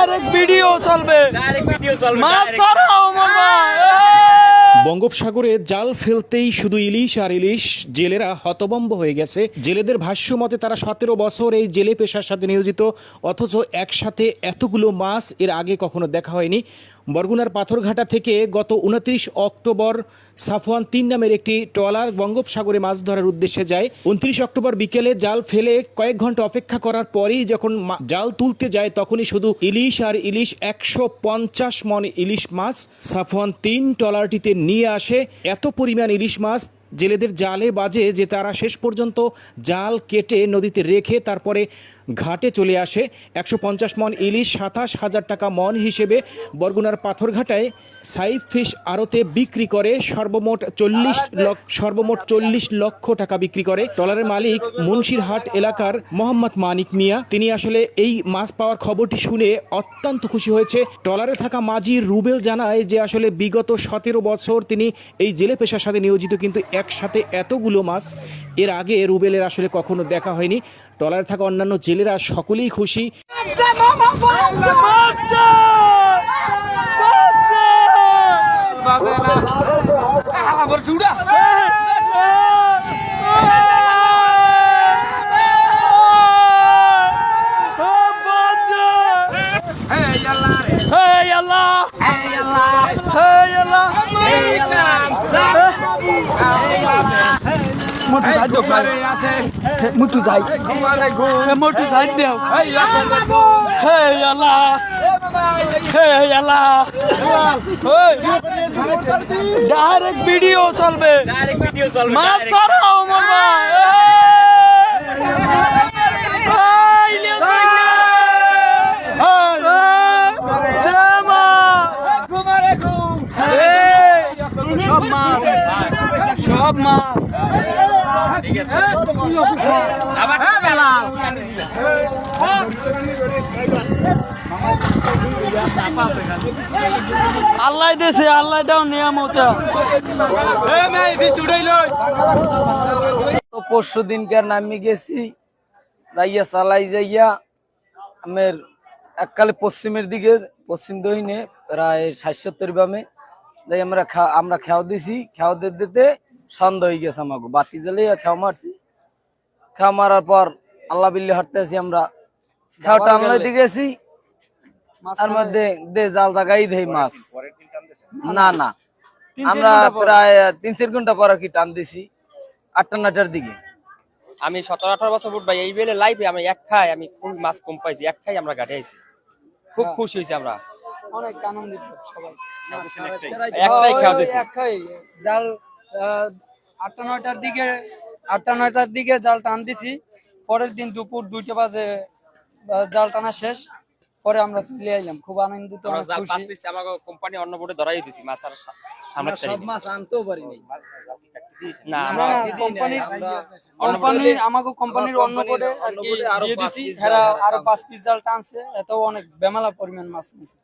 আরেক ভিডিও চলবে। মাছ আমার বঙ্গোপসাগরে জাল ফেলতেই শুধু ইলিশ আর ইলিশ জেলেরা হতবম্ব হয়ে গেছে। জেলেদের ভাষ্য মতে তারা সতেরো বছর এই জেলে পেশার সাথে নিয়োজিত, অথচ একসাথে এতগুলো মাছ এর আগে কখনো দেখা হয়নি। বরগুনার পাথরঘাটা থেকে গত উনত্রিশ অক্টোবর সাফওয়ান তিন নামের একটি ট্রলার বঙ্গোপসাগরে মাছ ধরার উদ্দেশ্যে যায়। উনত্রিশ অক্টোবর বিকেলে জাল ফেলে কয়েক ঘণ্টা অপেক্ষা করার পরেই যখন জাল তুলতে যায় তখনই শুধু ইলিশ আর ইলিশ একশো পঞ্চাশ মন ইলিশ মাছ সাফওয়ান তিন ট্রলারটিতে নিয়ে আসে। এত পরিমাণ ইলিশ মাছ জেলেদের জালে বাজে যে তারা শেষ পর্যন্ত জাল কেটে নদীতে রেখে তারপরে ঘাটে চলে আসে। একশো পঞ্চাশ মন ইলিশ সাতাশ হাজার টাকা মন হিসেবে বরগুনার পাথরঘাটায় সাইফ ফিশ আড়তে বিক্রি করে। সর্বমোট চল্লিশ লক্ষ সর্বমোট চল্লিশ লক্ষ টাকা বিক্রি করে। ট্রলারের মালিক মুন্সিরহাট এলাকার মোহাম্মদ মানিক মিয়া। তিনি আসলে এই মাছ পাওয়ার খবরটি শুনে অত্যন্ত খুশি হয়েছে। ট্রলারে থাকা মাঝি রুবেল জানায় যে আসলে বিগত সতেরো বছর তিনি এই জেলে পেশার সাথে নিয়োজিত কিন্তু একসাথে এতগুলো মাছ এর আগে রুবেলের আসলে কখনো দেখা হয়নি। ট্রলারে থাকা অন্যান্য জেলেরা সকলেই খুশি। Hey মোটু যাই দো মোটু যাই। মোটু যাই দেও। হে আল্লাহ। হে আল্লাহ। ডাইরেক্ট ভিডিও চলবে। ডাইরেক্ট ভিডিও মাছ সব মাছ। সব মাছ। আল্লাহ দেশে আল্লাহ দাও নিয়ামতা। তো পরশু দিনকার নামি গেছি রাইয়া চালাই যাইয়া, আমের এককালে পশ্চিমের দিকে, পশ্চিম দহিনে প্রায় ষাট বামে আমরা আমরা খেয়াও দিছি। খেয়াও দিতে দিতে সন্ধ্যা হয়ে গেছে আমাকে বাতি জ্বালিয়ে খেয়াও মারছি। খেয়াও মারার পর আল্লাহ বিল্লি হাঁটতে আছি আমরা খেয়াওটা আমরা দিকে গেছি তার মধ্যে দে জাল দাগাই দেই মাছ। না না। আমরা প্রায় তিন চার ঘণ্টা পর আর কি টান দিছি। আটটা নটার দিকে। আমি সতেরো আঠারো বছর ভাই এই বেলে লাইফে আমি এক খাই আমি খুব মাছ কম পাইছি এক খাই আমরা ঘাটে আইছি। খুব খুশি হয়েছি আমরা। অনেক আনন্দিত সবাই। একটাই খাওয়া দিছি। একটাই জাল আটটা নয়টার দিকে আটটা নয়টার দিকে জাল টান দিছি। পরের দিন দুপুর দুইটা বাজে জাল টানা শেষ। পরে আমরা চলে আইলাম। খুব আনন্দিত আমাকে কোম্পানি অন্য বোর্ডে ধরাই দিছি মাছ আর সব মাছ আনতেও পারিনি। না না, আমরা না, কোম্পানির কোম্পানির আমাকে কোম্পানির অন্য বোর্ডে আর কি দিয়ে দিছি। আরও পাঁচ পিস জাল টানছে। এত অনেক বেমালা পরিমাণ মাছ নিছে।